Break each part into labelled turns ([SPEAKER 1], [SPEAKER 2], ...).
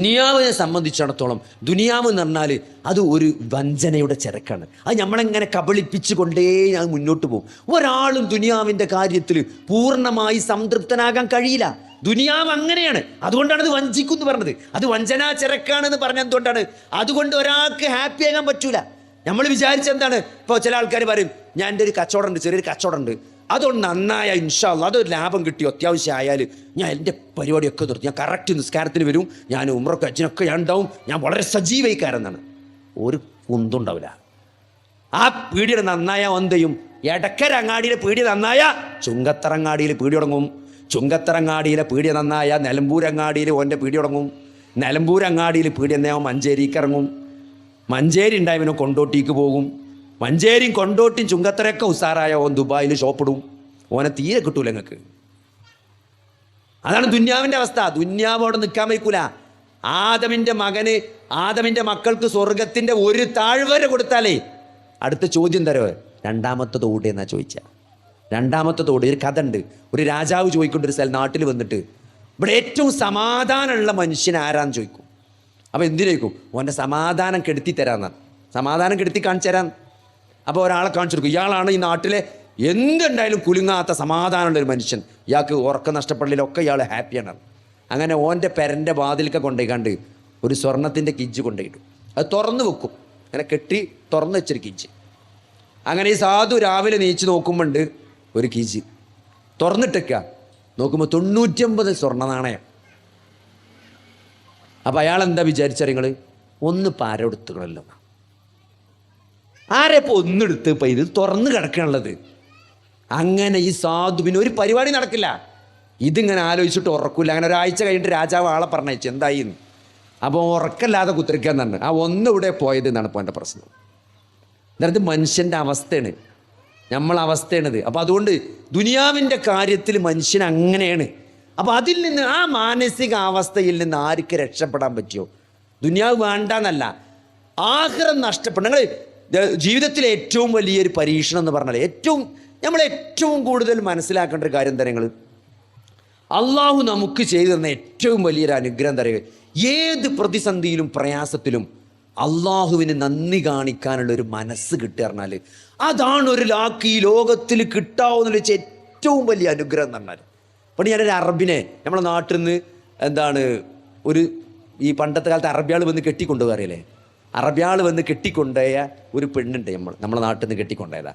[SPEAKER 1] ദുനിയാവിനെ സംബന്ധിച്ചിടത്തോളം ദുനിയാവ് എന്ന് പറഞ്ഞാൽ അത് ഒരു വഞ്ചനയുടെ ചരക്കാണ്. അത് നമ്മളെങ്ങനെ കബളിപ്പിച്ചു കൊണ്ടേ ഞാൻ മുന്നോട്ട് പോകും. ഒരാളും ദുനിയാവിന്റെ കാര്യത്തിൽ പൂർണമായി സംതൃപ്തനാകാൻ കഴിയില്ല. ദുനിയാവ് അങ്ങനെയാണ്. അതുകൊണ്ടാണ് അത് വഞ്ചിക്കും എന്ന് പറഞ്ഞത്. അത് വഞ്ചനാ ചരക്കാണെന്ന് പറഞ്ഞ എന്തുകൊണ്ടാണ്? അതുകൊണ്ട് ഒരാൾക്ക് ഹാപ്പി ആകാൻ പറ്റൂല. നമ്മൾ വിചാരിച്ച എന്താണ്? ഇപ്പോൾ ചില ആൾക്കാർ പറയും ഞാൻ എന്റെ ഒരു കച്ചവടം ഉണ്ട് ചെറിയൊരു കച്ചവടം അതൊന്ന് നന്നായ ഇൻഷാല്ല അതൊരു ലാഭം കിട്ടി. അത്യാവശ്യം ആയാൽ ഞാൻ എന്റെ പരിപാടിയൊക്കെ നിർത്തി ഞാൻ കറക്റ്റ് നിസ്കാരത്തിന് വരും. ഞാൻ ഉമ്രൊക്കെ അച്ഛനൊക്കെ ഞാൻ ഉണ്ടാവും. ഞാൻ വളരെ സജീവയിക്കാരെന്നാണ് ഒരു കുന്തുണ്ടാവില്ല. ആ പീടിയുടെ നന്നായ എന്തെയും എടക്കരങ്ങാടിയിലെ പീടിയ നന്നായ ചുങ്കത്തറങ്ങാടിയിൽ പീടി തുടങ്ങും. ചുങ്കത്തറങ്ങാടിയിലെ പീടിയ നന്നായ നിലമ്പൂരങ്ങാടിയിൽ ഓന്റെ പീടി തുടങ്ങും. നിലമ്പൂരങ്ങാടിയിൽ പീടി എന്നാവും മഞ്ചേരിക്ക് ഇറങ്ങും. മഞ്ചേരി ഉണ്ടായവനോ കൊണ്ടോട്ടിക്ക് പോകും. മഞ്ചേരിയും കൊണ്ടോട്ടിയും ചുങ്കത്തരയൊക്കെ ഉസാറായ ഓൻ ദുബായിൽ ഷോപ്പിടും ഓനെ തീരെ കിട്ടൂല നിങ്ങൾക്ക് അതാണ് ദുന്യാവിന്റെ അവസ്ഥ. ദുന്യാവ് അവിടെ നിൽക്കാൻ വയ്ക്കൂല. ആദമിന്റെ മകന് ആദമിന്റെ മക്കൾക്ക് സ്വർഗത്തിന്റെ ഒരു താഴ്വര കൊടുത്താലേ. അടുത്ത ചോദ്യം തരവ് രണ്ടാമത്തെ തോട് എന്നാ ചോദിച്ച. രണ്ടാമത്തെ തോട് ഒരു കഥ ഉണ്ട് ഒരു രാജാവ് ചോദിക്കൊണ്ട് ഒരു സ്ഥലം നാട്ടിൽ വന്നിട്ട്. ഇവിടെ ഏറ്റവും സമാധാനമുള്ള മനുഷ്യൻ ആരാന്ന് ചോദിക്കും. അപ്പോൾ എന്തിനേക്കും ഓന്റെ സമാധാനം കെടുത്തി തരാന്നാണ്. സമാധാനം കെടുത്തി കാണിച്ചു തരാൻ അപ്പോൾ ഒരാളെ കാണിച്ചു കൊടുക്കും. ഇയാളാണ് ഈ നാട്ടിലെ എന്തുണ്ടായാലും കുലുങ്ങാത്ത സമാധാനമുള്ള ഒരു മനുഷ്യൻ. ഇയാൾക്ക് ഉറക്കം നഷ്ടപ്പെടലൊക്കെ ഇയാൾ ഹാപ്പിയാണ് അങ്ങനെ ഓന്റെ പെരന്റെ വാതിലൊക്കെ കൊണ്ടുപോയിക്കാണ്ട് ഒരു സ്വർണത്തിന്റെ കിഞ്ച് കൊണ്ടുപോയിട്ടു അത് തുറന്നു വെക്കും. അങ്ങനെ കെട്ടി തുറന്നു വെച്ചൊരു കിഞ്ച്. അങ്ങനെ ഈ സാധു രാവിലെ നീച്ച് നോക്കുമ്പോണ്ട് ഒരു കിഞ്ച്. തുറന്നിട്ടൊക്കെ. നോക്കുമ്പോൾ തൊണ്ണൂറ്റമ്പത് സ്വർണ നാണയം. അപ്പം അയാൾ എന്താ വിചാരിച്ച നിങ്ങൾ ഒന്ന് പാരെടുത്തുകളല്ലോ ആരെ ഇപ്പോൾ ഒന്നെടുത്ത് ഇപ്പം ഇത് തുറന്ന് കിടക്കാനുള്ളത് അങ്ങനെ ഈ സാധുവിന് ഒരു പരിപാടി നടക്കില്ല. ഇതിങ്ങനെ ആലോചിച്ചിട്ട് ഉറക്കില്ല അങ്ങനെ ഒരാഴ്ച കഴിഞ്ഞിട്ട് രാജാവ് ആളെ പറഞ്ഞയച്ചു. എന്തായി എന്ന് അപ്പോൾ ഉറക്കല്ലാതെ കുത്തിരിക്കാൻ തന്നെ. ആ ഒന്നിവിടെ പോയത് എന്നാണ് ഇപ്പോൾ എന്റെ പ്രശ്നം. അതായത് മനുഷ്യന്റെ അവസ്ഥയാണ്. നമ്മൾ അവസ്ഥയാണിത്. അപ്പോൾ അതുകൊണ്ട് ദുനിയാവിന്റെ കാര്യത്തിൽ മനുഷ്യൻ അങ്ങനെയാണ്. അപ്പോൾ അതിൽ നിന്ന് ആ മാനസിക അവസ്ഥയിൽ നിന്ന് ആർക്ക് രക്ഷപ്പെടാൻ പറ്റുമോ ദുനിയാവ് വേണ്ടെന്നല്ല. ആഹ്റം നഷ്ടപ്പെടും നിങ്ങൾ ജീവിതത്തിലെ ഏറ്റവും വലിയൊരു പരീക്ഷണം എന്ന് പറഞ്ഞാൽ ഏറ്റവും നമ്മൾ ഏറ്റവും കൂടുതൽ മനസ്സിലാക്കേണ്ട ഒരു കാര്യം തരങ്ങൾ അള്ളാഹു നമുക്ക് ചെയ്തു തന്ന ഏറ്റവും വലിയൊരു അനുഗ്രഹം തരകൾ ഏത് പ്രതിസന്ധിയിലും പ്രയാസത്തിലും അള്ളാഹുവിന് നന്ദി കാണിക്കാനുള്ള ഒരു മനസ്സ് കിട്ടുക പറഞ്ഞാൽ അതാണ് ഒരു ലാക്ക് ഈ ലോകത്തിൽ കിട്ടാവുന്ന ഏറ്റവും വലിയ അനുഗ്രഹം എന്ന് പറഞ്ഞാൽ പണ്ട് ഞാനൊരു അറബിനെ നമ്മളെ നാട്ടിൽ നിന്ന് എന്താണ് ഒരു ഈ പണ്ടത്തെ കാലത്ത് അറബിയാൾ വന്ന് കെട്ടിക്കൊണ്ടുപോകാറില്ലേ അറബിയാൾ വന്ന് കെട്ടിക്കൊണ്ടുപോയ ഒരു പെണ്ണുണ്ട് നമ്മൾ നമ്മളെ നാട്ടിൽ നിന്ന് കെട്ടിക്കൊണ്ടുപോയതാ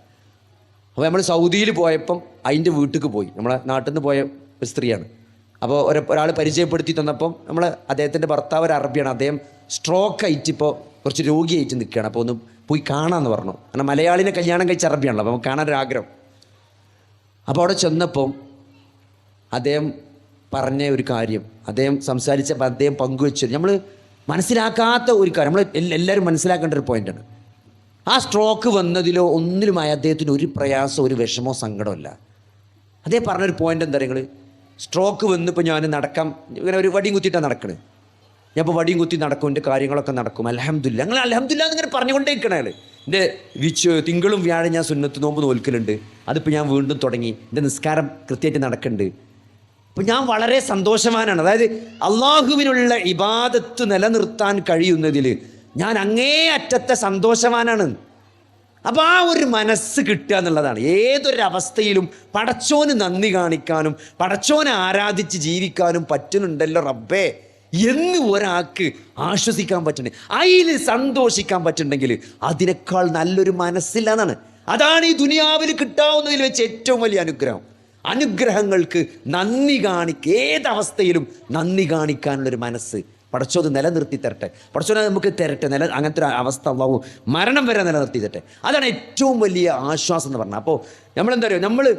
[SPEAKER 1] അപ്പോൾ നമ്മൾ സൗദിയിൽ പോയപ്പം അതിന്റെ വീട്ടിലേക്ക് പോയി. നമ്മളെ നാട്ടിൽ നിന്ന് പോയ ഒരു സ്ത്രീയാണ്. അപ്പോൾ ഒരു ഒരാൾ പരിചയപ്പെടുത്തി തന്നപ്പം നമ്മൾ അദ്ദേഹത്തിന്റെ ഭർത്താവ് ഒരു അറബിയാണ്. അദ്ദേഹം സ്ട്രോക്ക് ആയിട്ട് ഇപ്പോൾ കുറച്ച് രോഗിയായിട്ട് നിൽക്കുകയാണ് അപ്പോൾ ഒന്ന് പോയി കാണാമെന്ന് പറഞ്ഞു. കാരണം മലയാളിനെ കല്യാണം കഴിച്ച അറബിയാണല്ലോ അപ്പോൾ കാണാൻ ആഗ്രഹം അപ്പോൾ അവിടെ ചെന്നപ്പം അദ്ദേഹം പറഞ്ഞ ഒരു കാര്യം അദ്ദേഹം സംസാരിച്ചപ്പോൾ അദ്ദേഹം പങ്കുവെച്ചു. നമ്മൾ മനസ്സിലാക്കാത്ത ഒരു കാര്യം. നമ്മൾ എല്ലാവരും മനസ്സിലാക്കേണ്ട ഒരു പോയിന്റാണ് ആ സ്ട്രോക്ക് വന്നതിലോ ഒന്നിലുമായ അദ്ദേഹത്തിന് ഒരു പ്രയാസം ഒരു വിഷമോ സങ്കടമല്ല അദ്ദേഹം പറഞ്ഞൊരു പോയിന്റ് എന്താ നിങ്ങൾ സ്ട്രോക്ക് വന്നിപ്പോൾ ഞാൻ നടക്കാം. ഇങ്ങനെ ഒരു വടിയും കുത്തിയിട്ടാണ് നടക്കണത് ഞാൻ ഇപ്പോൾ വടിയും കുത്തി നടക്കും എന്റെ കാര്യങ്ങളൊക്കെ നടക്കും. അലഹമില്ല അങ്ങനെ അലഹമില്ല എന്നിങ്ങനെ പറഞ്ഞുകൊണ്ടേക്കണേ അയാൾ എന്റെ വിച്ച് തിങ്കളും വ്യാഴം ഞാൻ സുന്നത്ത് നോമ്പ് നോൽക്കലുണ്ട്. അതിപ്പോൾ ഞാൻ വീണ്ടും തുടങ്ങി. എന്റെ നിസ്കാരം കൃത്യമായിട്ട് നടക്കുന്നുണ്ട്. അപ്പം ഞാൻ വളരെ സന്തോഷവാനാണ്. അതായത് അള്ളാഹുവിനുള്ള ഇബാദത്ത് നിലനിർത്താൻ കഴിയുന്നതിൽ ഞാൻ അങ്ങേ അറ്റത്തെ സന്തോഷവാനാണ്. അപ്പോൾ ആ ഒരു മനസ്സ് കിട്ടുക എന്നുള്ളതാണ്. ഏതൊരവസ്ഥയിലും പടച്ചോന് നന്ദി കാണിക്കാനും പടച്ചോനെ ആരാധിച്ച് ജീവിക്കാനും പറ്റുന്നുണ്ടല്ലോ റബ്ബേ. എന്ന് ഒരാൾക്ക് ആശ്വസിക്കാൻ പറ്റുന്നുണ്ട് അതിൽ സന്തോഷിക്കാൻ പറ്റുന്നുണ്ടെങ്കിൽ അതിനേക്കാൾ നല്ലൊരു മനസ്സില്ല എന്നാണ് അതാണ് ഈ ദുനിയാവിൽ കിട്ടാവുന്നതിൽ വെച്ച് ഏറ്റവും വലിയ അനുഗ്രഹം. അനുഗ്രഹങ്ങൾക്ക് നന്ദി കാണിക്ക ഏതവസ്ഥയിലും നന്ദി കാണിക്കാനുള്ളൊരു മനസ്സ്. പടച്ചോത് നിലനിർത്തി തരട്ടെ. പടച്ചോനെ നമുക്ക് തരട്ടെ. നില അങ്ങനത്തെ ഒരു അവസ്ഥ ഉണ്ടാവും. മരണം വരെ നിലനിർത്തി തരട്ടെ. അതാണ് ഏറ്റവും വലിയ ആശ്വാസം എന്ന് പറഞ്ഞാൽ. അപ്പോൾ നമ്മളെന്താ പറയുക? നമ്മൾ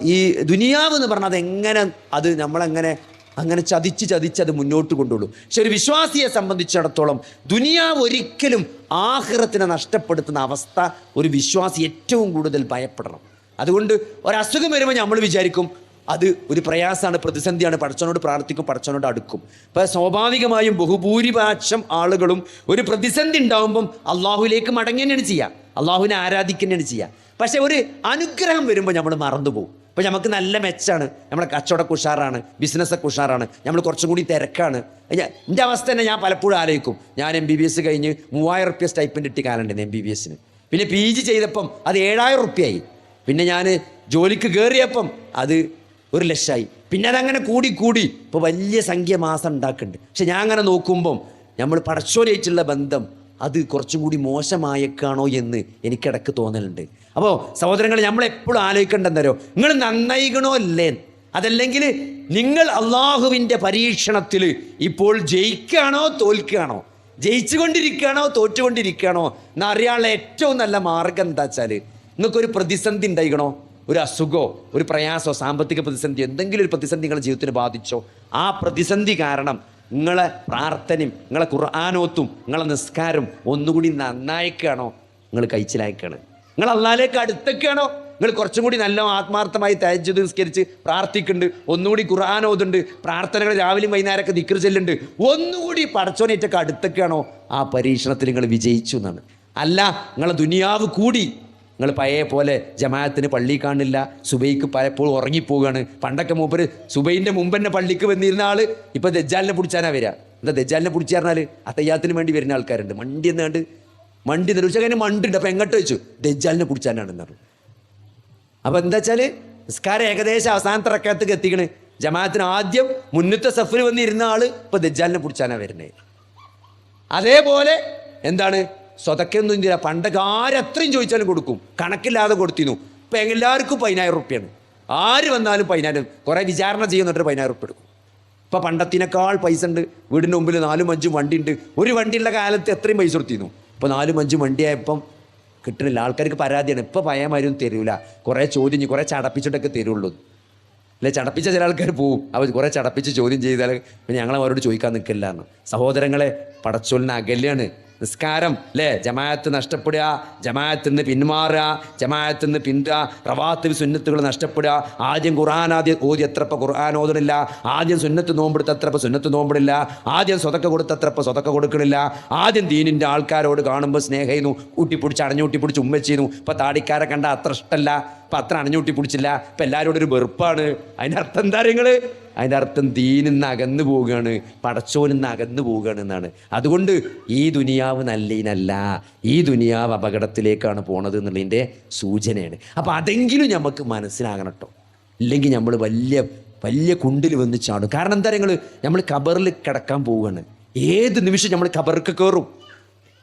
[SPEAKER 1] ഈ ദുനിയാവ് എന്ന് പറഞ്ഞാൽ അതെങ്ങനെ അത് നമ്മളെങ്ങനെ അങ്ങനെ ചതിച്ച് ചതിച്ച് അത് മുന്നോട്ട് കൊണ്ടുള്ളൂ പക്ഷെ ഒരു വിശ്വാസിയെ സംബന്ധിച്ചിടത്തോളം ദുനിയാവ് ഒരിക്കലും ആഹ്റത്തിനെ നഷ്ടപ്പെടുത്തുന്ന അവസ്ഥ ഒരു വിശ്വാസി ഏറ്റവും കൂടുതൽ ഭയപ്പെടണം. അതുകൊണ്ട് ഒരസുഖം വരുമ്പോൾ നമ്മൾ വിചാരിക്കും അത് ഒരു പ്രയാസമാണ് പ്രതിസന്ധിയാണ്. പടച്ചവനോട് പ്രാർത്ഥിക്കും പടച്ചവനോട് അടുക്കും. അപ്പോൾ സ്വാഭാവികമായും ബഹുഭൂരിപക്ഷം ആളുകളും ഒരു പ്രതിസന്ധി ഉണ്ടാവുമ്പം അള്ളാഹുലേക്ക് മടങ്ങി ചെയ്യുക അള്ളാഹുവിനെ ആരാധിക്കുക ചെയ്യുക പക്ഷേ ഒരു അനുഗ്രഹം വരുമ്പോൾ നമ്മൾ മറന്നുപോകും ഇപ്പം നമുക്ക് നല്ല മെച്ചാണ്. നമ്മളെ കച്ചവടമൊക്കെ ഉഷാറാണ് ബിസിനസ്സൊക്കെ ഉഷാറാണ് നമ്മൾ കുറച്ചും കൂടി തിരക്കാണ്. എന്റെ അവസ്ഥ തന്നെ ഞാൻ പലപ്പോഴും ആലോചിക്കും. ഞാൻ എം ബി ബി എസ് കഴിഞ്ഞ് മൂവായിരം റുപ്യ സ്റ്റൈപ്പിന്റെ ഇട്ടി കാലുണ്ടെന്ന് എം ബി ബി എസിന് പിന്നെ പി ജി ചെയ്തപ്പം അത് ഏഴായിരം റുപ്യയായി പിന്നെ ഞാൻ ജോലിക്ക് കയറിയപ്പം അത് ഒരു ലക്ഷമായി പിന്നെ അതങ്ങനെ കൂടി കൂടി. ഇപ്പോൾ വലിയ സംഖ്യ മാസം ഉണ്ടാക്കുന്നുണ്ട് പക്ഷെ ഞാൻ അങ്ങനെ നോക്കുമ്പം നമ്മൾ പടച്ചോനായിട്ടുള്ള ബന്ധം അത് കുറച്ചും കൂടി മോശമായേക്കാണോ എന്ന് എനിക്കിടക്ക് തോന്നലുണ്ട്. അപ്പോൾ സഹോദരങ്ങൾ നമ്മൾ എപ്പോഴും ആലോചിക്കേണ്ടെന്നരോ നിങ്ങൾ നന്നായിക്കണോ അല്ലേ? അതല്ലെങ്കിൽ നിങ്ങൾ അള്ളാഹുവിന്റെ പരീക്ഷണത്തിൽ ഇപ്പോൾ ജയിക്കുകയാണോ തോൽക്കുകയാണോ? ജയിച്ചുകൊണ്ടിരിക്കുകയാണോ തോറ്റുകൊണ്ടിരിക്കുകയാണോ? എന്നറിയാനുള്ള ഏറ്റവും നല്ല മാർഗം എന്താ വെച്ചാൽ നിങ്ങൾക്കൊരു പ്രതിസന്ധി ഉണ്ടായിക്കണോ? ഒരു അസുഖമോ ഒരു പ്രയാസമോ സാമ്പത്തിക പ്രതിസന്ധി എന്തെങ്കിലും ഒരു പ്രതിസന്ധി നിങ്ങളുടെ ജീവിതത്തിന് ബാധിച്ചോ? ആ പ്രതിസന്ധി കാരണം നിങ്ങളെ പ്രാർത്ഥനയും നിങ്ങളെ ഖുർആാനോത്തും നിങ്ങളെ നിസ്കാരം ഒന്നുകൂടി നന്നായിക്കാണോ? നിങ്ങൾ കഴിച്ചിലായിക്കാണ്. നിങ്ങൾ അള്ളാലേക്ക് അടുത്തൊക്കെയാണോ? നിങ്ങൾ കുറച്ചും കൂടി നല്ല ആത്മാർത്ഥമായി തേജത് നിസ്കരിച്ച് പ്രാർത്ഥിക്കുന്നുണ്ട്. ഒന്നുകൂടി ഖുർആൻ പ്രാർത്ഥനകൾ രാവിലെയും വൈകുന്നേരമൊക്കെ ദിക്കർ ചെല്ലുണ്ട് ഒന്നുകൂടി പടച്ചോനേറ്റൊക്കെ അടുത്തൊക്കെയാണോ? ആ പരീക്ഷണത്തിൽ നിങ്ങൾ വിജയിച്ചു എന്നാണ്. അല്ല നിങ്ങളെ ദുനിയാവ് കൂടി. നിങ്ങൾ പഴയ പോലെ ജമാഅത്തിന് പള്ളി കാണില്ല സുബൈക്ക് പലപ്പോഴും ഉറങ്ങിപ്പോവുകയാണ്. പണ്ടൊക്കെ മൂപ്പര് സുബൈന്റെ മുമ്പ് തന്നെ പള്ളിക്ക് വന്നിരുന്ന ആൾ ഇപ്പോൾ ദജ്ജാലിനെ പിടിച്ചാനാ വരിക. എന്താ ദജ്ജാലിനെ പിടിച്ചു പറഞ്ഞാൽ അത്തയ്യാത്തിന് വേണ്ടി വരുന്ന ആൾക്കാരുണ്ട്. മണ്ടി എന്നാണ്ട് മണ്ടി എന്ന് വെച്ചാൽ അങ്ങനെ മണ്ടുണ്ട്. അപ്പോൾ എങ്ങോട്ട് വെച്ചു ദജ്ജാലിനെ പിടിച്ചാനാണെന്ന് പറഞ്ഞു. അപ്പോൾ എന്താ വെച്ചാൽ നിസ്കാരം ഏകദേശം അവസാനത്തെ റക്കത്തേക്ക് എത്തിക്കണ്. ജമാഅത്തിന് ആദ്യം മുന്നത്തെ സഫിൽ വന്നിരുന്ന ആൾ ഇപ്പോൾ ദജ്ജാലിനെ പിടിച്ചാനാണ് വരുന്നത് അതേപോലെ എന്താണ്? സ്വതക്കൊന്നും ഇന്ത്യ പണ്ടൊക്കെ ആരെത്രയും ചോദിച്ചാലും കൊടുക്കും. കണക്കില്ലാതെ കൊടുത്തിരുന്നു. ഇപ്പം എല്ലാവർക്കും പതിനായിരം റുപ്യാണ് ആര് വന്നാലും പതിനായിരം. കുറേ വിചാരണ ചെയ്യുന്നിട്ട് പതിനായിരം റുപ്യ എടുക്കും. ഇപ്പം പണ്ടത്തിനേക്കാൾ പൈസ ഉണ്ട്. വീടിന്റെ മുമ്പിൽ നാലും അഞ്ചും വണ്ടി ഉണ്ട്. ഒരു വണ്ടിയുള്ള കാലത്ത് എത്രയും പൈസ കൊടുത്തിരുന്നു. ഇപ്പം നാലും അഞ്ചും വണ്ടിയായപ്പം കിട്ടണില്ല ആൾക്കാർക്ക് പരാതിയാണ്. ഇപ്പം പയ്യമാരും തരൂല. കുറേ ചോദ്യം കുറേ ചടപ്പിച്ചിട്ടൊക്കെ തരുള്ളൂ. അല്ലെ? ചടപ്പിച്ച ചില ആൾക്കാർ പോവും. അവർ കുറേ ചടപ്പിച്ച് ചോദ്യം ചെയ്താൽ പിന്നെ ഞങ്ങൾ അവരോട് ചോദിക്കാൻ നിൽക്കില്ല സഹോദരങ്ങളെ പടച്ചോലിന് അകല്യാണ്. നിസ്കാരം അല്ലേ ജമാഅത്ത് നഷ്ടപ്പെടുക ജമാഅത്തിൽ നിന്ന് പിന്മാറുക ജമാഅത്തിൽ നിന്ന് പിന്തുക റവാത്ത് സുന്നത്തുകൾ നഷ്ടപ്പെടുക. ആദ്യം ഖുർആൻ ആദ്യം ഓതി എത്രപ്പ ഖുർആൻ ഓതണില്ല ആദ്യം സുന്നത്ത് നോമ്പെടുത്ത് അത്രപ്പ സുന്നത്ത് നോമ്പിടില്ല? ആദ്യം സ്വതക്ക കൊടുത്ത് എത്രപ്പ സ്വതക്ക കൊടുക്കണില്ല? ആദ്യം ദീനിന്റെ ആൾക്കാരോട് കാണുമ്പോൾ സ്നേഹിക്കുന്നു ഊട്ടിപ്പിടിച്ച് അടഞ്ഞൂട്ടിപ്പിടിച്ച് ഉമ്മ ചെയ്യുന്നു. ഇപ്പം താടിക്കാരെ കണ്ട അത്ര ഇഷ്ടമല്ല ഇപ്പം അത്ര അണഞ്ഞൂട്ടി പിടിച്ചില്ല. ഇപ്പം എല്ലാവരോടും ഒരു വെറുപ്പാണ്. അതിന്റെ അർത്ഥം എന്താ നിങ്ങൾ അതിന്റെ അർത്ഥം ദീനിന്ന് അകന്നു പോവുകയാണ്. പടച്ചോനിന്ന് അകന്നു പോവുകയാണ് എന്നാണ്. അതുകൊണ്ട് ഈ ദുനിയാവ് നല്ലതിനല്ല ഈ ദുനിയാവ് അപകടത്തിലേക്കാണ് പോണത് എന്നുള്ളതിന്റെ സൂചനയാണ്. അപ്പം അതെങ്കിലും നമുക്ക് മനസ്സിലാകണം കേട്ടോ ഇല്ലെങ്കിൽ നമ്മൾ വലിയ വലിയ കുണ്ടിൽ വന്ന് ചാടും. കാരണം എന്താ നിങ്ങൾ നമ്മൾ കബറിൽ കിടക്കാൻ പോവുകയാണ്. ഏത് നിമിഷം നമ്മൾ കബർക്ക് കയറും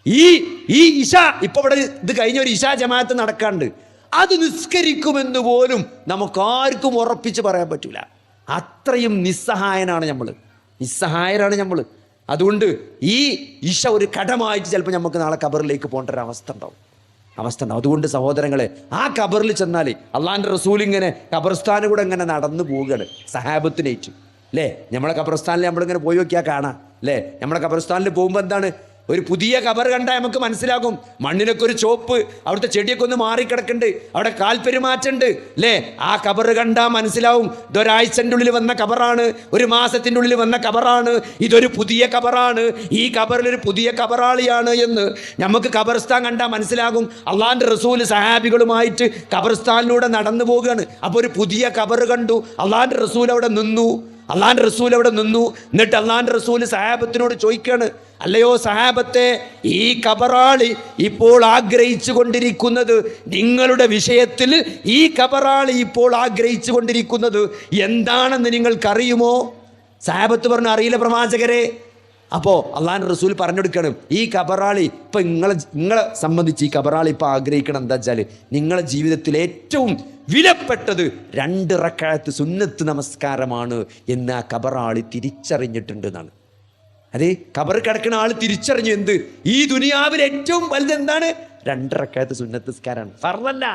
[SPEAKER 1] ഈ ഈ ഇഷ ഇപ്പൊ ഇവിടെ ഇത് കഴിഞ്ഞ ഒരു ഇഷ ജമാഅത്ത് നടക്കാണ്ട്. അത് നിസ്കരിക്കുമെന്ന് പോലും നമുക്കാർക്കും ഉറപ്പിച്ച് പറയാൻ പറ്റില്ല അത്രയും നിസ്സഹായനാണ് നമ്മൾ നിസ്സഹായരാണ് നമ്മൾ അതുകൊണ്ട് ഈ ഈശ ഒരു കടമായിട്ട് ചിലപ്പോൾ നമുക്ക് നാളെ കബറിലേക്ക് പോകേണ്ട ഒരു അവസ്ഥ ഉണ്ടാവും. അവസ്ഥ ഉണ്ടാവും. അതുകൊണ്ട് സഹോദരങ്ങളെ ആ കബറിൽ ചെന്നാൽ അള്ളാഹിന്റെ റസൂൽ ഇങ്ങനെ കബർസ്ഥാനം കൂടെ ഇങ്ങനെ നടന്നു പോവുകയാണ്. സഹാബത്തിനേറ്റ് അല്ലേ നമ്മളെ കബർസ്ഥാനിൽ നമ്മളിങ്ങനെ പോയി നോക്കിയാൽ കാണാം. അല്ലേ നമ്മളെ കബർസ്ഥാനിൽ പോകുമ്പോൾ എന്താണ്? ഒരു പുതിയ കബർ കണ്ടാൽ നമുക്ക് മനസ്സിലാകും. മണ്ണിനൊക്കെ ഒരു ചോപ്പ് അവിടുത്തെ ചെടിയൊക്കെ ഒന്ന് മാറിക്കിടക്കുന്നുണ്ട്. അവിടെ കാൽപ്പെരുമാറ്റുണ്ട് അല്ലേ? ആ കബർ കണ്ടാൽ മനസ്സിലാവും. ഇതൊരാഴ്ചന്റെ ഉള്ളിൽ വന്ന കബറാണ് ഒരു മാസത്തിന്റെ ഉള്ളിൽ വന്ന കബറാണ് ഇതൊരു പുതിയ കബറാണ് ഈ കബറിൽ ഒരു പുതിയ കബറാളിയാണ് എന്ന് നമുക്ക് കബർസ്ഥാൻ കണ്ടാൽ മനസ്സിലാകും. അള്ളാന്റെ റസൂൽ സഹാബികളുമായിട്ട് കബർസ്ഥാനിലൂടെ നടന്നു പോവുകയാണ്. അപ്പോൾ ഒരു പുതിയ കബർ കണ്ടു. അള്ളാന്റെ റസൂൽ അവിടെ നിന്നു. അള്ളാന്റെ റസൂൽ അവിടെ നിന്നു. എന്നിട്ട് അള്ളാന്റെ റസൂൽ സഹാബത്തിനോട് ചോദിക്കാണ് അല്ലയോ സഹാബത്തെ ഈ കബറാളി ഇപ്പോൾ ആഗ്രഹിച്ചു കൊണ്ടിരിക്കുന്നത് നിങ്ങളുടെ വിഷയത്തിൽ ഈ കബറാളി ഇപ്പോൾ ആഗ്രഹിച്ചു കൊണ്ടിരിക്കുന്നത് എന്താണെന്ന് നിങ്ങൾക്കറിയുമോ? സഹാബത്ത് പറഞ്ഞു അറിയില്ല പ്രവാചകരെ. അപ്പോൾ അള്ളാൻ റസൂൽ പറഞ്ഞു കൊടുക്കണം ഈ കബറാളി ഇപ്പം നിങ്ങളെ നിങ്ങളെ സംബന്ധിച്ച് ഈ കബറാളി ഇപ്പം ആഗ്രഹിക്കണം എന്താ വെച്ചാൽ നിങ്ങളെ ജീവിതത്തിൽ ഏറ്റവും വിലപ്പെട്ടത് രണ്ട് റക്കായത്ത് സുന്നത്ത് നമസ്കാരമാണ് എന്ന് ആ കബറാളി തിരിച്ചറിഞ്ഞിട്ടുണ്ട് എന്നാണ് അതെ കബർ കിടക്കുന്ന ആൾ തിരിച്ചറിഞ്ഞു എന്ത്? ഈ ദുനിയാവിൽ ഏറ്റവും വലുത് എന്താണ്? രണ്ടറക്കാലത്ത് സുന്നത്ത് സ്കാരാണ് ഫർവല്ല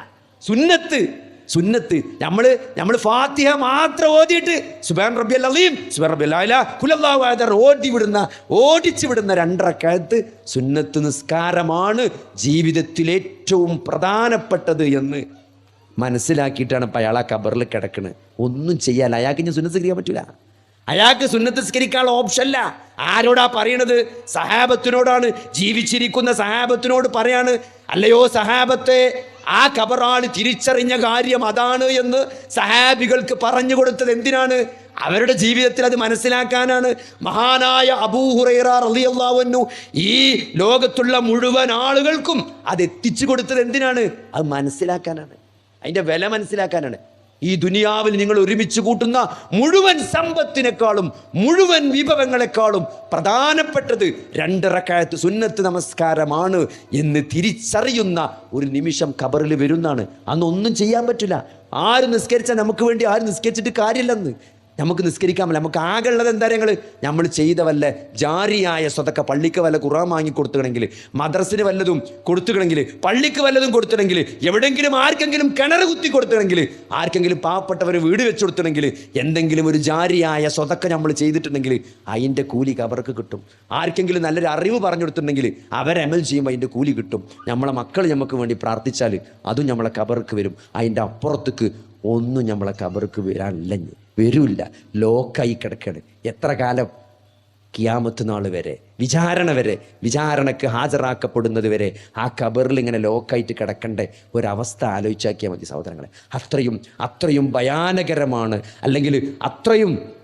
[SPEAKER 1] സുന്നത്ത്. സുന്നത്ത്. നമ്മൾ നമ്മൾ ഫാത്തിഹ മാത്രം ഓതിയിട്ട് സുബാൻ റബ്ബി അലീം സുബാൻ റബ്ബി അല്ല കുലല്ലാഹു ഓടി വിടുന്ന ഓടിച്ചു വിടുന്ന രണ്ടറക്കാലത്ത് സുന്നത്ത് നിസ്കാരമാണ് ജീവിതത്തിൽ ഏറ്റവും പ്രധാനപ്പെട്ടത് എന്ന് മനസ്സിലാക്കിയിട്ടാണ് ഇപ്പം അയാൾ ആ കബറിൽ കിടക്കുന്നത് ഒന്നും ചെയ്യാല്ല അയാൾക്ക് ഇനി സുന്നത്ത് ചെയ്യാൻ പറ്റില്ല അയാൾക്ക് സ്കരിക്കാനുള്ള ഓപ്ഷല്ല ആരോടാ പറയണത്? സഹാബത്തിനോടാണ് ജീവിച്ചിരിക്കുന്ന സഹാബത്തിനോട് പറയാണ് അല്ലയോ സഹാബത്തെ ആ ഖബറാണ് തിരിച്ചറിഞ്ഞ കാര്യം അതാണ് എന്ന് സഹാബികൾക്ക് പറഞ്ഞു കൊടുത്തത് എന്തിനാണ്? അവരുടെ ജീവിതത്തിൽ അത് മനസ്സിലാക്കാനാണ്. മഹാനായ അബൂഹുറൈറ റളിയല്ലാഹു ഈ ലോകത്തുള്ള മുഴുവൻ ആളുകൾക്കും അത് എത്തിച്ചു കൊടുത്തത് എന്തിനാണ്? അത് മനസ്സിലാക്കാനാണ്. അതിന്റെ വില മനസ്സിലാക്കാനാണ്. ഈ ദുനിയാവിൽ നിങ്ങൾ ഒരുമിച്ച് കൂട്ടുന്ന മുഴുവൻ സമ്പത്തിനേക്കാളും മുഴുവൻ വിഭവങ്ങളെക്കാളും പ്രധാനപ്പെട്ടത് രണ്ടിറക്കായത്ത് സുന്നത്ത് നമസ്കാരമാണ് എന്ന് തിരിച്ചറിയുന്ന ഒരു നിമിഷം കബറിൽ വരുന്നതാണ് അന്ന് ഒന്നും ചെയ്യാൻ പറ്റില്ല. ആര് നിസ്കരിച്ചാൽ നമുക്ക് വേണ്ടി ആര് നിസ്കരിച്ചിട്ട് കാര്യമില്ലെന്ന്. നമുക്ക് നിസ്കരിക്കാൻ പറ്റില്ല നമുക്ക് ആകെ ഉള്ളത് എന്താ ഞങ്ങൾ നമ്മൾ ചെയ്ത വല്ല ജാരിയായ സ്വതക്ക പള്ളിക്ക് വല്ല ഖുറാൻ വാങ്ങി കൊടുത്തുകണെങ്കിൽ മദ്രസിന് വല്ലതും കൊടുത്തുകണെങ്കിൽ പള്ളിക്ക് വല്ലതും കൊടുത്തുകണെങ്കിൽ എവിടെയെങ്കിലും ആർക്കെങ്കിലും കിണർ കുത്തി കൊടുത്തുകണെങ്കിൽ ആർക്കെങ്കിലും പാവപ്പെട്ടവർ വീട് വെച്ച് കൊടുത്തുകണെങ്കിൽ എന്തെങ്കിലും ഒരു ജാരിയായ സ്വതക്ക നമ്മൾ ചെയ്തിട്ടുണ്ടെങ്കിൽ അതിന്റെ കൂലി അവർക്ക് കിട്ടും. ആർക്കെങ്കിലും നല്ലൊരു അറിവ് പറഞ്ഞു കൊടുത്തിട്ടുണ്ടെങ്കിൽ അവരമൽ ചെയ്യുമ്പോൾ അതിന്റെ കൂലി കിട്ടും. നമ്മളെ മക്കൾ നമുക്ക് വേണ്ടി പ്രാർത്ഥിച്ചാൽ അതും നമ്മളെ കബർക്ക് വരും. അതിന്റെ അപ്പുറത്തേക്ക് ഒന്നും നമ്മളെ കബർക്ക് വരാനില്ല. വരൂല്ല. ലോക്കായി കിടക്കണ്. എത്ര കാലം? കിയാമത്ത് നാൾ വരെ. വിചാരണ വരെ. വിചാരണക്ക് ഹാജരാക്കപ്പെടുന്നത് വരെ. ആ കബറിൽ ഇങ്ങനെ ലോക്കായിട്ട് കിടക്കേണ്ട. ഒരവസ്ഥ ആലോചിച്ചാക്കിയാൽ മതി സഹോദരങ്ങളെ. അത്രയും അത്രയും ഭയാനകരമാണ്. അല്ലെങ്കിൽ അത്രയും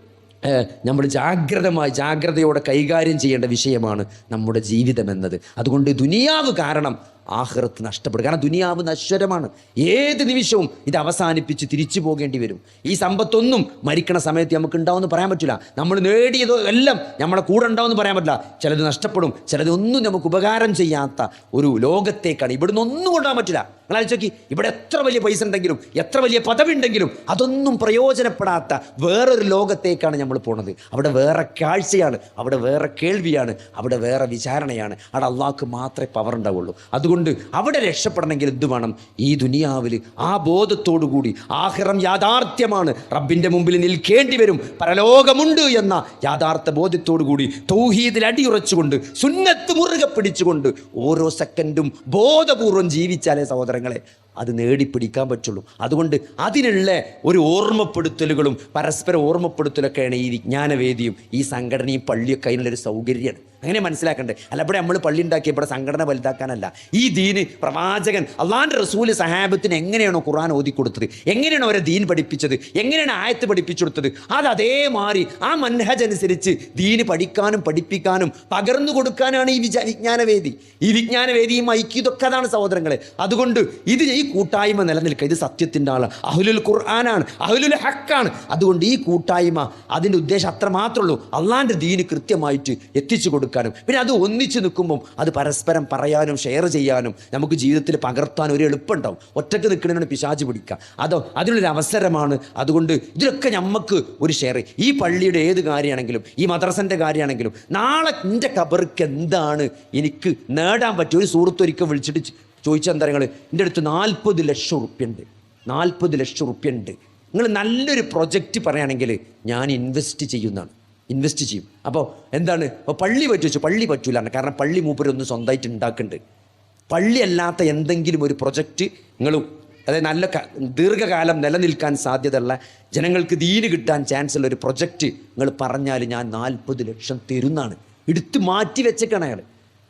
[SPEAKER 1] നമ്മൾ ജാഗ്രതമായി ജാഗ്രതയോടെ കൈകാര്യം ചെയ്യേണ്ട വിഷയമാണ് നമ്മുടെ ജീവിതം എന്നത് അതുകൊണ്ട് ദുനിയാവ് കാരണം ആഹ്റത്ത് നഷ്ടപ്പെടും. കാരണം ദുനിയാവ് നശ്വരമാണ്. ഏത് നിമിഷവും ഇത് അവസാനിപ്പിച്ച് തിരിച്ചു പോകേണ്ടി വരും. ഈ സമ്പത്തൊന്നും മരിക്കണ സമയത്ത് നമുക്ക് ഉണ്ടാവുമെന്ന് പറയാൻ പറ്റില്ല. നമ്മൾ നേടിയത് എല്ലാം നമ്മളെ കൂടെ ഉണ്ടാവുമെന്ന് പറയാൻ പറ്റില്ല. ചിലത് നഷ്ടപ്പെടും ചിലത് ഒന്നും നമുക്ക് ഉപകാരം ചെയ്യാത്ത ഒരു ലോകത്തേക്കാണ്. ഇവിടുന്ന് ഒന്നും കൊണ്ടുപോകാൻ പറ്റില്ല. നിങ്ങൾ ആലോചിക്കി ഇവിടെ എത്ര വലിയ പൈസ ഉണ്ടെങ്കിലും എത്ര വലിയ പദവി ഉണ്ടെങ്കിലും അതൊന്നും പ്രയോജനപ്പെടാത്ത വേറൊരു ലോകത്തേക്കാണ് നമ്മൾ പോണത്. അവിടെ വേറെ കാഴ്ചയാണ് അവിടെ വേറെ കേൾവിയാണ് അവിടെ വേറെ വിചാരണയാണ്. അവിടെ അള്ളാഹ്ക്ക് മാത്രമേ പവർ ഉണ്ടാവുള്ളൂ. അതുകൊണ്ട് അവിടെ രക്ഷപ്പെടണമെങ്കിൽ എന്ത് വേണം? ഈ ദുനിയാവിൽ ആ കൂടി ആഹിറം യാഥാർത്ഥ്യമാണ്. റബ്ബിന്റെ മുമ്പിൽ നിൽക്കേണ്ടി വരും. പരലോകമുണ്ട് എന്ന യാഥാർത്ഥ ബോധ്യത്തോടു കൂടി തൗഹീദിൽ അടിയുറച്ചുകൊണ്ട് സുന്നത്ത് മുറുകെ പിടിച്ചുകൊണ്ട് ഓരോ സെക്കൻഡും ബോധപൂർവം ജീവിച്ചാലേ സഹോദരങ്ങളെ അത് നേടിപ്പിടിക്കാൻ പറ്റുള്ളൂ. അതുകൊണ്ട് അതിനുള്ള ഒരു ഓർമ്മപ്പെടുത്തലുകളും പരസ്പര ഓർമ്മപ്പെടുത്തലൊക്കെയാണ് ഈ വിജ്ഞാനവേദിയും ഈ സംഘടനയും പള്ളിയൊക്കെ അതിനുള്ളൊരു സൗകര്യമാണ്. അങ്ങനെ മനസ്സിലാക്കണ്ടേ? അല്ല ഇവിടെ നമ്മൾ പള്ളി ഉണ്ടാക്കി ഇവിടെ സംഘടന വലുതാക്കാനല്ല. ഈ ദീന് പ്രവാചകൻ അള്ളാന്റെ റസൂൽ സഹാബത്തിന് എങ്ങനെയാണോ ഖുർആൻ ഓതിക്കൊടുത്തത് എങ്ങനെയാണ് അവരെ ദീൻ പഠിപ്പിച്ചത്? എങ്ങനെയാണ് ആയത്ത് പഠിപ്പിച്ചു കൊടുത്തത്? അത് അതേമാതിരി ആ മൻഹജ് അനുസരിച്ച് ദീന് പഠിക്കാനും പഠിപ്പിക്കാനും പകർന്നു കൊടുക്കാനാണ് ഈ വിജ്ഞാനവേദി. ഈ വിജ്ഞാനവേദിയും ഐക്യതൊക്കെ അതാണ് സഹോദരങ്ങളെ. അതുകൊണ്ട് ഇത് ഈ കൂട്ടായ്മ നിലനിൽക്കുക. ഇത് സത്യത്തിന്റെ ആൾ അഹുലുൽ ഖുർആനാണ്. അഹുലുൽ ഹക്കാണ്. അതുകൊണ്ട് ഈ കൂട്ടായ്മ അതിന്റെ ഉദ്ദേശം അത്ര മാത്രമേ ഉള്ളൂ അള്ളാന്റെ ദീന് കൃത്യമായിട്ട് എത്തിച്ചു കൊടുക്കാനും പിന്നെ അത് ഒന്നിച്ച് നിൽക്കുമ്പം അത് പരസ്പരം പറയാനും ഷെയർ ചെയ്യാനും നമുക്ക് ജീവിതത്തിൽ പകർത്താൻ ഒരു എളുപ്പമുണ്ടാവും. ഒറ്റയ്ക്ക് നിൽക്കണമെന്ന് പിശാച് പിടിക്കുക. അതോ അതിനുള്ളൊരു അവസരമാണ്. അതുകൊണ്ട് ഇതിലൊക്കെ നമുക്ക് ഒരു ഷെയർ ഈ പള്ളിയുടെ ഏത് കാര്യമാണെങ്കിലും ഈ മദ്രസന്റെ കാര്യമാണെങ്കിലും നാളെ എന്റെ കബർക്ക് എന്താണ് എനിക്ക് നേടാൻ പറ്റിയ? ഒരു സുഹൃത്തൊരിക്കൽ വിളിച്ചിട്ട് ചോദിച്ചാൽ നിങ്ങൾ എന്റെ അടുത്ത് നാൽപ്പത് ലക്ഷം ഉറുപ്പ്യുണ്ട്. നാൽപ്പത് ലക്ഷം ഉറുപ്പ്യുണ്ട്. നിങ്ങൾ നല്ലൊരു പ്രൊജക്റ്റ് പറയുകയാണെങ്കിൽ ഞാൻ ഇൻവെസ്റ്റ് ചെയ്യുന്നതാണ്. ഇൻവെസ്റ്റ് ചെയ്യും. അപ്പോൾ എന്താണ്? അപ്പോൾ പള്ളി പറ്റുവെച്ചു പള്ളി പറ്റൂല കാരണം പള്ളി മൂപ്പരൊന്നും സ്വന്തമായിട്ട് ഉണ്ടാക്കുന്നുണ്ട്. പള്ളി അല്ലാത്ത എന്തെങ്കിലും ഒരു പ്രൊജക്റ്റ് നിങ്ങൾ അതായത് നല്ല ദീർഘകാലം നിലനിൽക്കാൻ സാധ്യതയുള്ള ജനങ്ങൾക്ക് ദീന് കിട്ടാൻ ചാൻസ് ഉള്ള ഒരു പ്രൊജക്റ്റ് നിങ്ങൾ പറഞ്ഞാൽ ഞാൻ നാൽപ്പത് ലക്ഷം തരുന്നാണ് എടുത്ത് മാറ്റി വെച്ചേക്കാണ് അയാൾ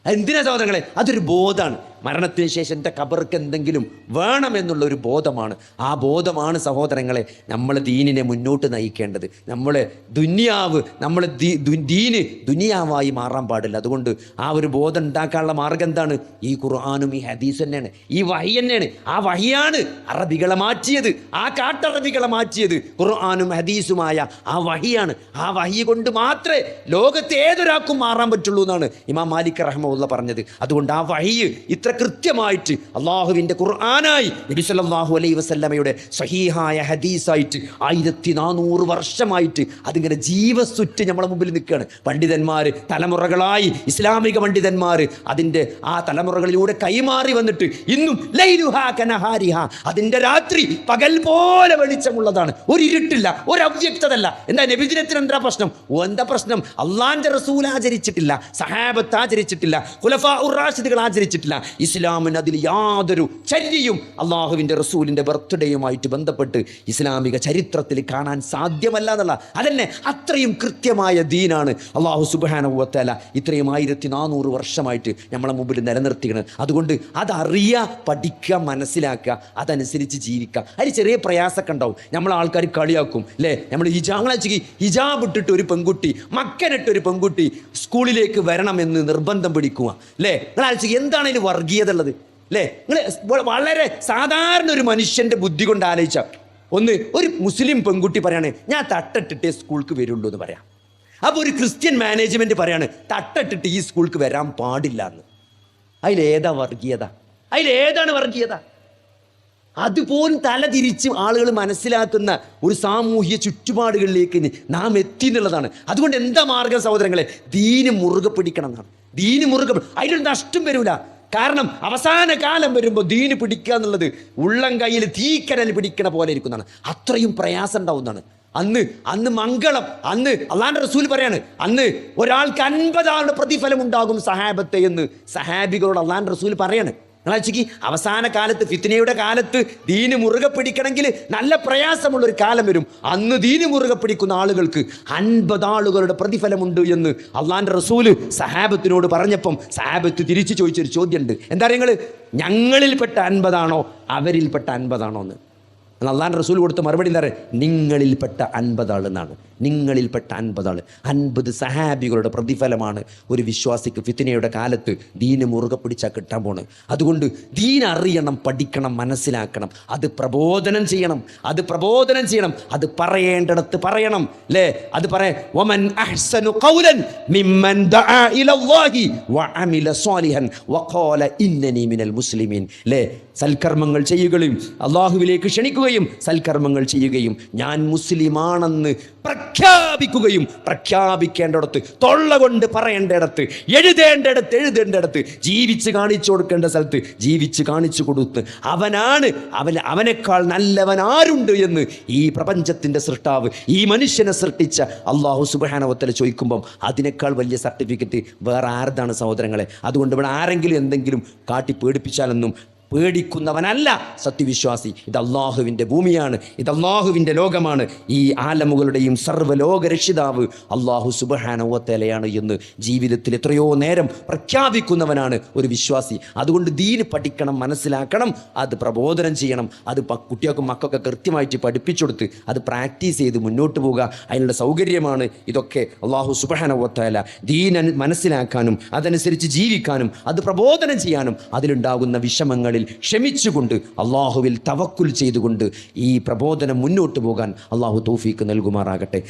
[SPEAKER 1] എന്തിനാ സഹോദരങ്ങളെ? അതൊരു ബോധമാണ്. മരണത്തിന് ശേഷം എന്റെ കബർക്ക് എന്തെങ്കിലും വേണമെന്നുള്ള ഒരു ബോധമാണ്. ആ ബോധമാണ് സഹോദരങ്ങളെ നമ്മൾ ദീനിനെ മുന്നോട്ട് നയിക്കേണ്ടത്. നമ്മൾ ദുന്യാവ് നമ്മൾ ദീന് ദുനിയാവായി മാറാൻ പാടില്ല. അതുകൊണ്ട് ആ ഒരു ബോധം ഉണ്ടാക്കാനുള്ള മാർഗം എന്താണ്? ഈ ഖുർആാനും ഈ ഹദീസ് തന്നെയാണ്. ഈ വഹി തന്നെയാണ്. ആ വഹിയാണ് അറബികളെ മാറ്റിയത്. ആ കാട്ടറബികളെ മാറ്റിയത്. ഖുർആാനും ഹദീസുമായ ആ വഹിയാണ്. ആ വഹി കൊണ്ട് മാത്രമേ ലോകത്തെ ഏതൊരാൾക്കും മാറാൻ പറ്റുള്ളൂ എന്നാണ് ഇമാം മാലിക് റഹ്മുള്ള പറഞ്ഞത്. അതുകൊണ്ട് ആ വഹി ഇത്ര കൃത്യമായിട്ട് അള്ളാഹുവിന്റെ ഖുർആനായി നബി സല്ലല്ലാഹു അലൈഹി വസല്ലമയുടെ സഹീഹായ ഹദീസായിട്ട് ആയിരത്തി നാനൂറ് വർഷമായിട്ട് അതിങ്ങനെ ജീവസുറ്റ് നമ്മളെ മുമ്പിൽ നിൽക്കുകയാണ്. പണ്ഡിതന്മാർ തലമുറകളായി ഇസ്ലാമിക പണ്ഡിതന്മാർ അതിന്റെ ആ തലമുറകളിലൂടെ കൈമാറി വന്നിട്ട് ഇന്നും അതിന്റെ രാത്രി പകൽ പോലെ വെളിച്ചമുള്ളതാണ്. ഒരു ഇരുട്ടില്ല ഒരു അവ്യക്തതല്ല. എന്താ നബിദിനത്തിന് എന്താ പ്രശ്നം? എന്താ പ്രശ്നം? അള്ളാന്റെ റസൂൽ ആചരിച്ചിട്ടില്ല സഹാബത്ത് ആചരിച്ചിട്ടില്ല ഖുലഫാ ഉറാഷിദുകൾ റാഷിദുകൾ ആചരിച്ചിട്ടില്ല. ഇസ്ലാമിന് അതിൽ യാതൊരു ചര്യയും അള്ളാഹുവിന്റെ റസൂലിന്റെ ബർത്ത്ഡേയുമായിട്ട് ബന്ധപ്പെട്ട് ഇസ്ലാമിക ചരിത്രത്തിൽ കാണാൻ സാധ്യമല്ല എന്നുള്ള അതന്നെ അത്രയും കൃത്യമായ ദീനാണ് അള്ളാഹു സുബാനുവത്തല ഇത്രയും ആയിരത്തി നാനൂറ് വർഷമായിട്ട് നമ്മളെ മുമ്പിൽ നിലനിർത്തിക്കുന്നത് അതുകൊണ്ട് അതറിയുക പഠിക്കുക മനസ്സിലാക്കുക അതനുസരിച്ച് ജീവിക്കുക. അതിന് ചെറിയ പ്രയാസമൊക്കെ ഉണ്ടാവും. നമ്മളെ ആൾക്കാർ കളിയാക്കും അല്ലേ? നമ്മൾ ഹിജാങ്ങളാച്ചി ഹിജാബ് ഇട്ടിട്ട് ഒരു പെൺകുട്ടി മക്കനിട്ട് ഒരു പെൺകുട്ടി സ്കൂളിലേക്ക് വരണമെന്ന് നിർബന്ധം പിടിക്കുക അല്ലേ? ആലോചിച്ച് എന്താണ് ഇതിൽ വർഗീയത ഉള്ളത് അല്ലേ നിങ്ങൾ വളരെ സാധാരണ ഒരു മനുഷ്യന്റെ ബുദ്ധി കൊണ്ട് ആലോചിച്ച. ഒന്ന് ഒരു മുസ്ലിം പെൺകുട്ടി പറയാണ് ഞാൻ തട്ടിട്ടിട്ടേ സ്കൂൾക്ക് വരുള്ളൂ എന്ന് പറയാം. അപ്പോൾ ഒരു ക്രിസ്ത്യൻ മാനേജ്മെന്റ് പറയാണ് തട്ടിട്ടിട്ട് ഈ സ്കൂൾക്ക് വരാൻ പാടില്ല എന്ന്. അതിലേതാ വർഗീയത? അതിലേതാണ് വർഗീയത? അതുപോലും തല തിരിച്ച് ആളുകൾ മനസ്സിലാക്കുന്ന ഒരു സാമൂഹ്യ ചുറ്റുപാടുകളിലേക്ക് നാം എത്തി എന്നുള്ളതാണ്. അതുകൊണ്ട് എന്താ മാർഗം സഹോദരങ്ങളെ? ദീന് മുറുകെ പിടിക്കണം എന്നാണ്. ദീന് മുറുകെ അതിലൊരു നഷ്ടം വരൂല. കാരണം അവസാന കാലം വരുമ്പോൾ ദീന് പിടിക്കുക എന്നുള്ളത് ഉള്ളം കയ്യിൽ തീക്കരൽ പിടിക്കണ പോലെ ഇരിക്കുന്നതാണ്. അത്രയും പ്രയാസം ഉണ്ടാവുന്നതാണ്. അന്ന് അന്ന് മംഗളം അന്ന് അള്ളാന്റെ റസൂൽ പറയാണ് അന്ന് ഒരാൾക്ക് അൻപതാളുടെ പ്രതിഫലം ഉണ്ടാകും സഹാബത്തെ എന്ന് സഹാബികളോട് അള്ളാന്റെ റസൂൽ പറയാണ്. നിങ്ങളാച്ചിക്ക് അവസാന കാലത്ത് ഫിത്തിനയുടെ കാലത്ത് ദീന് മുറുകെ പിടിക്കണമെങ്കിൽ നല്ല പ്രയാസമുള്ളൊരു കാലം വരും. അന്ന് ദീന് മുറുകെ പിടിക്കുന്ന ആളുകൾക്ക് അൻപത് ആളുകളുടെ പ്രതിഫലമുണ്ട് എന്ന് അള്ളാന്റെ റസൂൽ സഹാബത്തിനോട് പറഞ്ഞപ്പം സഹാബത്ത് തിരിച്ചു ചോദിച്ചൊരു ചോദ്യമുണ്ട്. എന്താ നിങ്ങൾ ഞങ്ങളിൽപ്പെട്ട അൻപതാണോ? അവരിൽപ്പെട്ട അൻപതാണോ എന്ന്. അള്ളാൻ റസൂൽ കൊടുത്ത മറുപടി എന്താ പറയുക നിങ്ങളിൽപ്പെട്ട അൻപതാൾ എന്നാണ് നിങ്ങളിൽപ്പെട്ട അൻപതാണ് അൻപത് സഹാബികളുടെ പ്രതിഫലമാണ് ഒരു വിശ്വാസിക്ക് ഫിത്തിനയുടെ കാലത്ത് ദീന് മുറുകെ പിടിച്ചാൽ കിട്ടാൻ പോണ് അതുകൊണ്ട് ദീൻ അറിയണം പഠിക്കണം മനസ്സിലാക്കണം. അത് പ്രബോധനം ചെയ്യണം അത് പ്രബോധനം ചെയ്യണം അത് പറയേണ്ടിടത്ത് പറയണം അല്ലേ അത് പറയാൻ വമൻ ഖൗലൻ മിമ്മൻ വഅമില വഖാല ഇന്നനി മിനൽ മുസ്ലിമീൻ. അല്ലേ സൽക്കർമ്മങ്ങൾ ചെയ്യുകയും അള്ളാഹുവിലേക്ക് ക്ഷണിക്കുകയും സൽക്കർമ്മങ്ങൾ ചെയ്യുകയും ഞാൻ മുസ്ലിമാണെന്ന് പ്രഖ്യാപിക്കുകയും പ്രഖ്യാപിക്കേണ്ടിടത്ത് തൊള്ള കൊണ്ട് പറയേണ്ടിടത്ത് എഴുതേണ്ടിടത്ത് എഴുതേണ്ടിടത്ത് ജീവിച്ച് കാണിച്ചു കൊടുക്കേണ്ട സ്ഥലത്ത് ജീവിച്ച് കാണിച്ചു കൊടുത്ത് അവനാണ് അവൻ അവനേക്കാൾ നല്ലവൻ ആരുണ്ട് എന്ന് ഈ പ്രപഞ്ചത്തിന്റെ സൃഷ്ടാവ് ഈ മനുഷ്യനെ സൃഷ്ടിച്ച അള്ളാഹു സുബാനവത്തല ചോദിക്കുമ്പം അതിനേക്കാൾ വലിയ സർട്ടിഫിക്കറ്റ് വേറെ ആരതാണ് സഹോദരങ്ങളെ? അതുകൊണ്ട് ഇവിടെ ആരെങ്കിലും എന്തെങ്കിലും കാട്ടി പേടിപ്പിച്ചാലെന്നും പേടിക്കുന്നവനല്ല സത്യവിശ്വാസി. ഇത് അള്ളാഹുവിന്റെ ഭൂമിയാണ്. ഇത് അള്ളാഹുവിന്റെ ലോകമാണ്. ഈ ആലമുകളുടെയും സർവലോക രക്ഷിതാവ് അള്ളാഹു സുബഹാനവത്തലയാണ് എന്ന് ജീവിതത്തിൽ എത്രയോ നേരം പ്രഖ്യാപിക്കുന്നവനാണ് ഒരു വിശ്വാസി. അതുകൊണ്ട് ദീന് പഠിക്കണം മനസ്സിലാക്കണം അത് പ്രബോധനം ചെയ്യണം. അത് കുട്ടികൾക്കും മക്കൾക്ക് കൃത്യമായിട്ട് പഠിപ്പിച്ചു കൊടുത്ത് അത് പ്രാക്ടീസ് ചെയ്ത് മുന്നോട്ട് പോവുക അതിനുള്ള സൗകര്യമാണ് ഇതൊക്കെ അള്ളാഹു സുബഹാനവത്തല ദീൻ മനസ്സിലാക്കാനും അതനുസരിച്ച് ജീവിക്കാനും അത് പ്രബോധനം ചെയ്യാനും അതിലുണ്ടാകുന്ന വിഷമങ്ങളിൽ ക്ഷമിച്ചുകൊണ്ട് അള്ളാഹുവിൽ തവക്കുൽ ചെയ്തുകൊണ്ട് ഈ പ്രബോധനം മുന്നോട്ട് പോകാൻ അള്ളാഹു തോഫീക്ക് നൽകുമാറാകട്ടെ.